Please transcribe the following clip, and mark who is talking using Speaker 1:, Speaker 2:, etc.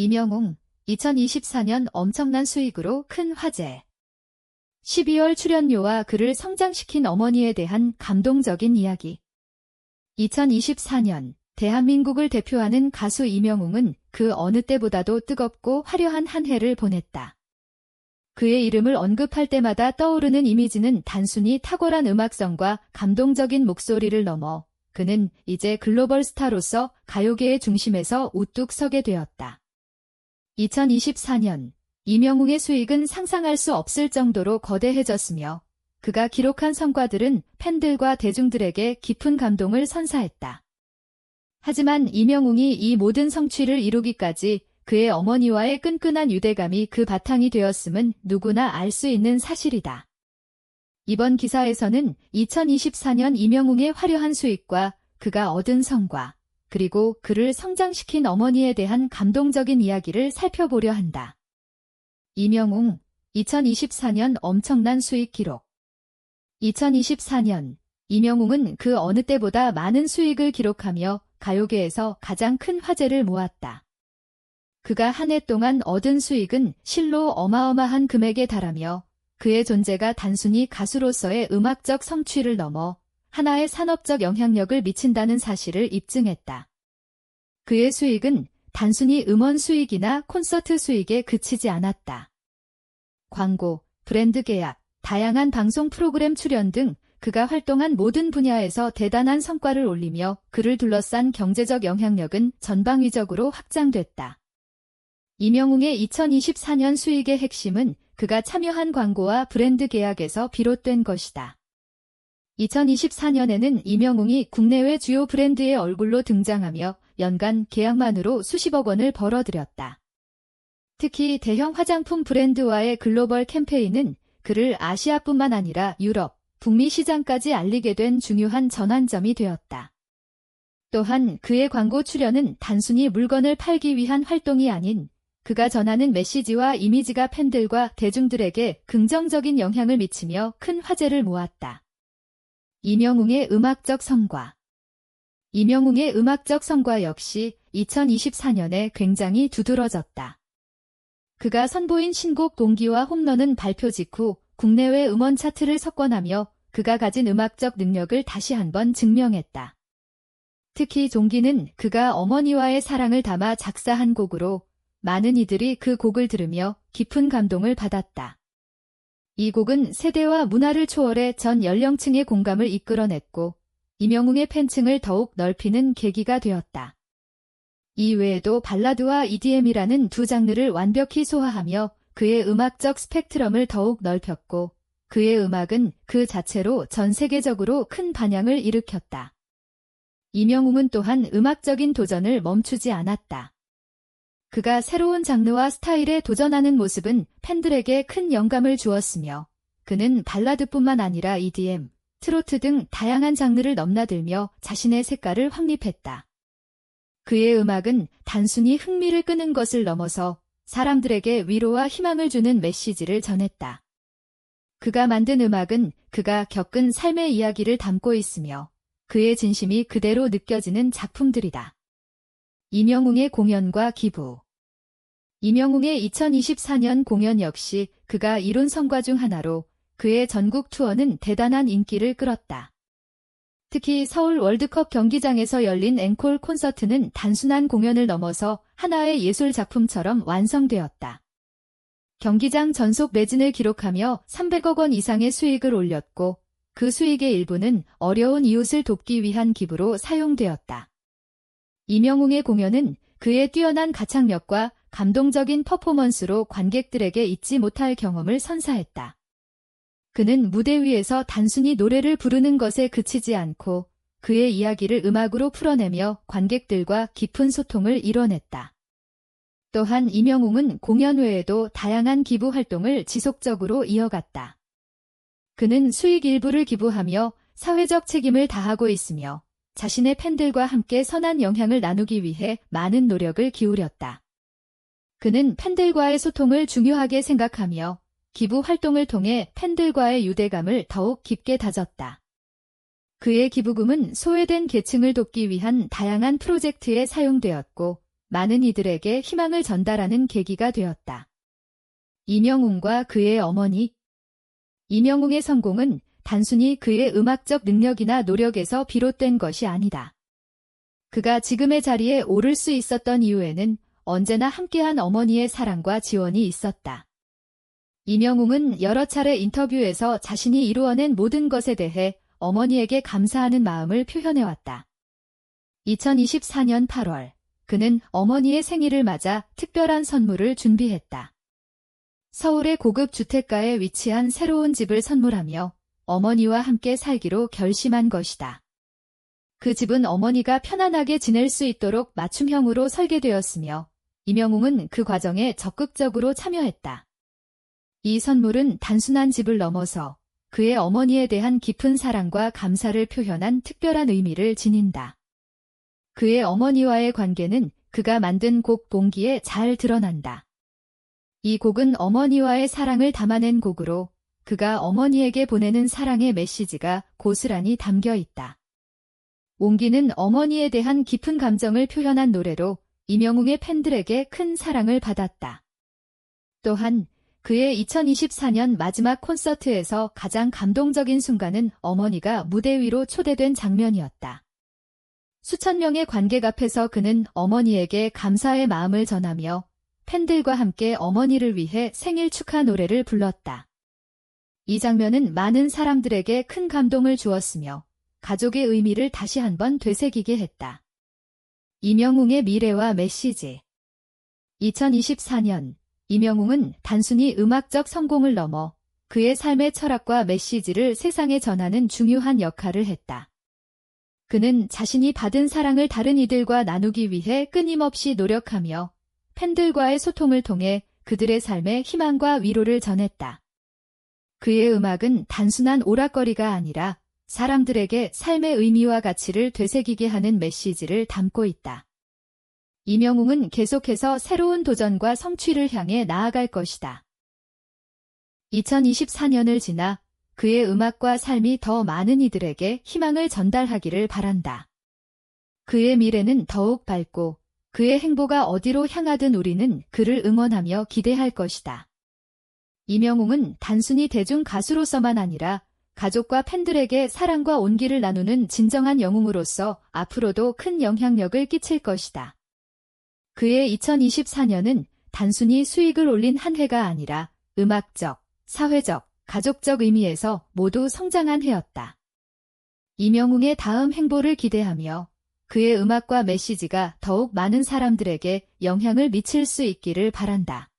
Speaker 1: 이명웅, 2024년 엄청난 수익으로 큰 화제. 12월 출연료와 그를 성장시킨 어머니에 대한 감동적인 이야기. 2024년 대한민국을 대표하는 가수 이명웅은 그 어느 때보다도 뜨겁고 화려한 한 해를 보냈다. 그의 이름을 언급할 때마다 떠오르는 이미지는 단순히 탁월한 음악성과 감동적인 목소리를 넘어 그는 이제 글로벌 스타로서 가요계의 중심에서 우뚝 서게 되었다. 2024년 이명웅의 수익은 상상할 수 없을 정도로 거대해졌으며 그가 기록한 성과들은 팬들과 대중들에게 깊은 감동을 선사했다. 하지만 이명웅이 이 모든 성취를 이루기까지 그의 어머니와의 끈끈한 유대감이 그 바탕이 되었음은 누구나 알 수 있는 사실이다. 이번 기사에서는 2024년 이명웅의 화려한 수익과 그가 얻은 성과, 그리고 그를 성장시킨 어머니에 대한 감동적인 이야기를 살펴보려 한다. 이명웅, 2024년 엄청난 수익 기록. 2024년, 이명웅은 그 어느 때보다 많은 수익을 기록하며 가요계에서 가장 큰 화제를 모았다. 그가 한 해 동안 얻은 수익은 실로 어마어마한 금액에 달하며 그의 존재가 단순히 가수로서의 음악적 성취를 넘어 하나의 산업적 영향력을 미친다는 사실을 입증했다. 그의 수익은 단순히 음원 수익이나 콘서트 수익에 그치지 않았다. 광고, 브랜드 계약, 다양한 방송 프로그램 출연 등 그가 활동한 모든 분야에서 대단한 성과를 올리며 그를 둘러싼 경제적 영향력은 전방위적으로 확장됐다. 이명웅의 2024년 수익의 핵심은 그가 참여한 광고와 브랜드 계약에서 비롯된 것이다. 2024년에는 이명웅이 국내외 주요 브랜드의 얼굴로 등장하며 연간 계약만으로 수십억 원을 벌어들였다. 특히 대형 화장품 브랜드와의 글로벌 캠페인은 그를 아시아뿐만 아니라 유럽, 북미 시장까지 알리게 된 중요한 전환점이 되었다. 또한 그의 광고 출연은 단순히 물건을 팔기 위한 활동이 아닌 그가 전하는 메시지와 이미지가 팬들과 대중들에게 긍정적인 영향을 미치며 큰 화제를 모았다. 이명웅의 음악적 성과 이명웅의 음악적 성과 역시 2024년에 굉장히 두드러졌다. 그가 선보인 신곡 동기와 홈런은 발표 직후 국내외 음원 차트를 석권하며 그가 가진 음악적 능력을 다시 한번 증명했다. 특히 종기는 그가 어머니와의 사랑을 담아 작사한 곡으로 많은 이들이 그 곡을 들으며 깊은 감동을 받았다. 이 곡은 세대와 문화를 초월해 전 연령층의 공감을 이끌어냈고 이명웅의 팬층을 더욱 넓히는 계기가 되었다. 이외에도 발라드와 EDM이라는 두 장르를 완벽히 소화하며 그의 음악적 스펙트럼을 더욱 넓혔고 그의 음악은 그 자체로 전 세계적으로 큰 반향을 일으켰다. 이명웅은 또한 음악적인 도전을 멈추지 않았다. 그가 새로운 장르와 스타일에 도전하는 모습은 팬들에게 큰 영감을 주었으며 그는 발라드뿐만 아니라 EDM, 트로트 등 다양한 장르를 넘나들며 자신의 색깔을 확립했다. 그의 음악은 단순히 흥미를 끄는 것을 넘어서 사람들에게 위로와 희망을 주는 메시지를 전했다. 그가 만든 음악은 그가 겪은 삶의 이야기를 담고 있으며 그의 진심이 그대로 느껴지는 작품들이다. 이명웅의 공연과 기부 이명웅의 2024년 공연 역시 그가 이룬 성과 중 하나로 그의 전국 투어는 대단한 인기를 끌었다. 특히 서울 월드컵 경기장에서 열린 앵콜 콘서트는 단순한 공연을 넘어서 하나의 예술 작품처럼 완성되었다. 경기장 전속 매진을 기록하며 300억 원 이상의 수익을 올렸고 그 수익의 일부는 어려운 이웃을 돕기 위한 기부로 사용되었다. 이명웅의 공연은 그의 뛰어난 가창력과 감동적인 퍼포먼스로 관객들에게 잊지 못할 경험을 선사했다. 그는 무대 위에서 단순히 노래를 부르는 것에 그치지 않고 그의 이야기를 음악으로 풀어내며 관객들과 깊은 소통을 이뤄냈다. 또한 이명웅은 공연 외에도 다양한 기부 활동을 지속적으로 이어갔다. 그는 수익 일부를 기부하며 사회적 책임을 다하고 있으며 자신의 팬들과 함께 선한 영향을 나누기 위해 많은 노력을 기울였다. 그는 팬들과의 소통을 중요하게 생각하며 기부 활동을 통해 팬들과의 유대감을 더욱 깊게 다졌다. 그의 기부금은 소외된 계층을 돕기 위한 다양한 프로젝트에 사용되었고 많은 이들에게 희망을 전달하는 계기가 되었다. 이명웅과 그의 어머니 이명웅의 성공은 단순히 그의 음악적 능력이나 노력에서 비롯된 것이 아니다. 그가 지금의 자리에 오를 수 있었던 이유에는 언제나 함께한 어머니의 사랑과 지원이 있었다. 이명웅은 여러 차례 인터뷰에서 자신이 이루어낸 모든 것에 대해 어머니에게 감사하는 마음을 표현해왔다. 2024년 8월, 그는 어머니의 생일을 맞아 특별한 선물을 준비했다. 서울의 고급 주택가에 위치한 새로운 집을 선물하며 어머니와 함께 살기로 결심한 것이다. 그 집은 어머니가 편안하게 지낼 수 있도록 맞춤형으로 설계되었으며 이명웅은 그 과정에 적극적으로 참여했다. 이 선물은 단순한 집을 넘어서 그의 어머니에 대한 깊은 사랑과 감사를 표현한 특별한 의미를 지닌다. 그의 어머니와의 관계는 그가 만든 곡 봉기에 잘 드러난다. 이 곡은 어머니와의 사랑을 담아낸 곡으로 그가 어머니에게 보내는 사랑의 메시지가 고스란히 담겨 있다. 옹기는 어머니에 대한 깊은 감정을 표현한 노래로 이명웅의 팬들에게 큰 사랑을 받았다. 또한 그의 2024년 마지막 콘서트에서 가장 감동적인 순간은 어머니가 무대 위로 초대된 장면이었다. 수천 명의 관객 앞에서 그는 어머니에게 감사의 마음을 전하며 팬들과 함께 어머니를 위해 생일 축하 노래를 불렀다. 이 장면은 많은 사람들에게 큰 감동을 주었으며 가족의 의미를 다시 한번 되새기게 했다. 이명웅의 미래와 메시지 2024년 이명웅은 단순히 음악적 성공을 넘어 그의 삶의 철학과 메시지를 세상에 전하는 중요한 역할을 했다. 그는 자신이 받은 사랑을 다른 이들과 나누기 위해 끊임없이 노력하며 팬들과의 소통을 통해 그들의 삶에 희망과 위로를 전했다. 그의 음악은 단순한 오락거리가 아니라 사람들에게 삶의 의미와 가치를 되새기게 하는 메시지를 담고 있다. 이명웅은 계속해서 새로운 도전과 성취를 향해 나아갈 것이다. 2024년을 지나 그의 음악과 삶이 더 많은 이들에게 희망을 전달하기를 바란다. 그의 미래는 더욱 밝고 그의 행보가 어디로 향하든 우리는 그를 응원하며 기대할 것이다. 이명웅은 단순히 대중 가수로서만 아니라 가족과 팬들에게 사랑과 온기를 나누는 진정한 영웅으로서 앞으로도 큰 영향력을 끼칠 것이다. 그의 2024년은 단순히 수익을 올린 한 해가 아니라 음악적, 사회적, 가족적 의미에서 모두 성장한 해였다. 이명웅의 다음 행보를 기대하며 그의 음악과 메시지가 더욱 많은 사람들에게 영향을 미칠 수 있기를 바란다.